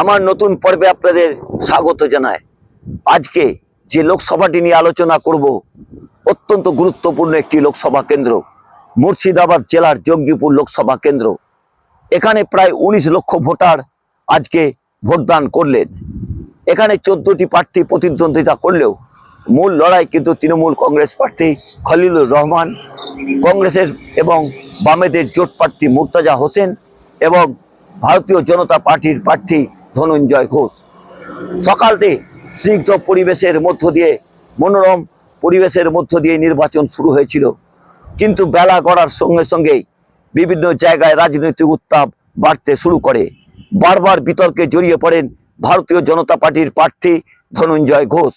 আমার নতুন পর্বে আপনাদের স্বাগত জানায়। আজকে যে লোকসভাটি নিয়ে আলোচনা করব, অত্যন্ত গুরুত্বপূর্ণ একটি লোকসভা কেন্দ্র, মুর্শিদাবাদ জেলার জঙ্গিপুর লোকসভা কেন্দ্র। এখানে প্রায় উনিশ লক্ষ ভোটার আজকে ভোটদান করলেন। এখানে চোদ্দটি প্রার্থী প্রতিদ্বন্দ্বিতা করলেও মূল লড়াই কিন্তু তৃণমূল কংগ্রেস প্রার্থী খলিলুর রহমান, কংগ্রেসের এবং বামেদের জোট প্রার্থী মুর্তাজা হোসেন এবং ভারতীয় জনতা পার্টির প্রার্থী ধনঞ্জয় ঘোষ। সকালতে স্নিগ্ধ পরিবেশের মধ্য দিয়ে, মনোরম পরিবেশের মধ্য দিয়ে নির্বাচন শুরু হয়েছিল। কিন্তু বেলা গড়ার সঙ্গে সঙ্গেই বিভিন্ন জায়গায় রাজনৈতিক উত্তাপ বাড়তে শুরু করে। বারবার বিতর্কে জড়িয়ে পড়েন ভারতীয় জনতা পার্টির প্রার্থী ধনঞ্জয় ঘোষ।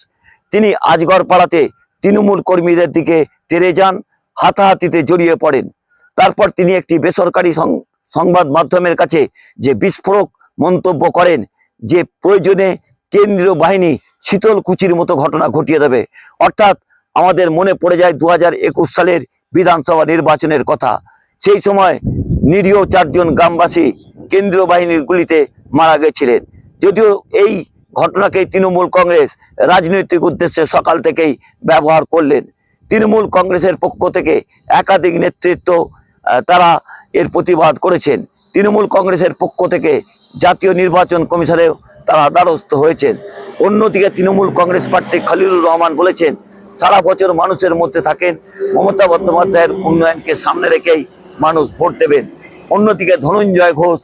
তিনি আজগর পাড়াতে তৃণমূল কর্মীদের দিকে তেরে যান, হাতাহাতিতে জড়িয়ে পড়েন। তারপর তিনি একটি বেসরকারি সংবাদ মাধ্যমের কাছে যে বিস্ফোরক মন্তব্য করেন যে প্রয়োজনে কেন্দ্রীয় বাহিনী শীতল কুচির মতো ঘটনা ঘটিয়ে দেবে। অর্থাৎ আমাদের মনে পড়ে যায় দু একুশ সালের বিধানসভা নির্বাচনের কথা। সেই সময় নিরীহ চারজন গ্রামবাসী কেন্দ্রীয় বাহিনীর গুলিতে মারা গেছিলেন। যদিও এই ঘটনাকে তৃণমূল কংগ্রেস রাজনৈতিক উদ্দেশ্যে সকাল থেকেই ব্যবহার করলেন। তৃণমূল কংগ্রেসের পক্ষ থেকে একাধিক নেতৃত্ব তারা এর প্রতিবাদ করেছেন। তৃণমূল কংগ্রেসের পক্ষ থেকে জাতীয় নির্বাচন কমিশনেও তারা দ্বারস্থ হয়েছেন। অন্যদিকে তৃণমূল কংগ্রেস প্রার্থী খলিলুর রহমান বলেছেন, সারা বছর মানুষের মধ্যে থাকেন, মমতা বন্দ্যোপাধ্যায়ের উন্নয়নকে সামনে রেখেই মানুষ ভোট দেবেন। অন্যদিকে ধনঞ্জয় ঘোষ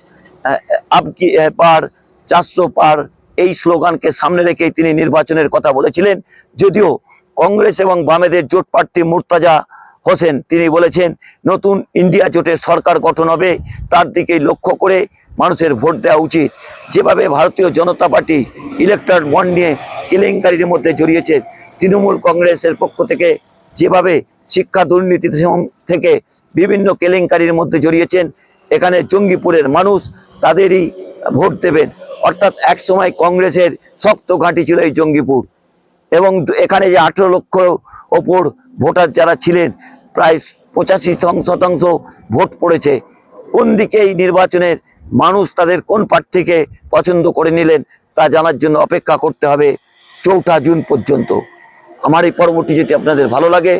আপকি পার চারশো পার এই স্লোগানকে সামনে রেখেই তিনি নির্বাচনের কথা বলেছিলেন। যদিও কংগ্রেস এবং বামেদের জোট প্রার্থী মুর্তাজা হোসেন, তিনি বলেছেন, নতুন ইন্ডিয়া জোটের সরকার গঠন হবে, তার দিকে লক্ষ্য করে মানুষের ভোট দেওয়া উচিত। যেভাবে ভারতীয় জনতা পার্টি ইলেকট্রাল বন্ড নিয়ে কেলেঙ্কারির মধ্যে জড়িয়েছে, তৃণমূল কংগ্রেসের পক্ষ থেকে যেভাবে শিক্ষা দুর্নীতি থেকে বিভিন্ন কেলেঙ্কারির মধ্যে জড়িয়েছেন, এখানে জঙ্গিপুরের মানুষ তাদেরই ভোট দেবেন। অর্থাৎ একসময় কংগ্রেসের শক্ত ঘাঁটি ছিল এই জঙ্গিপুর। এবং এখানে যে আঠেরো লক্ষ ওপর ভোটার যারা ছিলেন প্রায় পঁচাশি শতাংশ ভোট পড়েছে। কোন দিকে এই নির্বাচনের মানুষ তাদের কোন প্রার্থীকে পছন্দ করে নিলেন তা জানার জন্য অপেক্ষা করতে হবে চৌঠা জুন পর্যন্ত। আমার এই পর্বটি যদি আপনাদের ভালো লাগে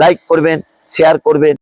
লাইক করবেন শেয়ার করবেন।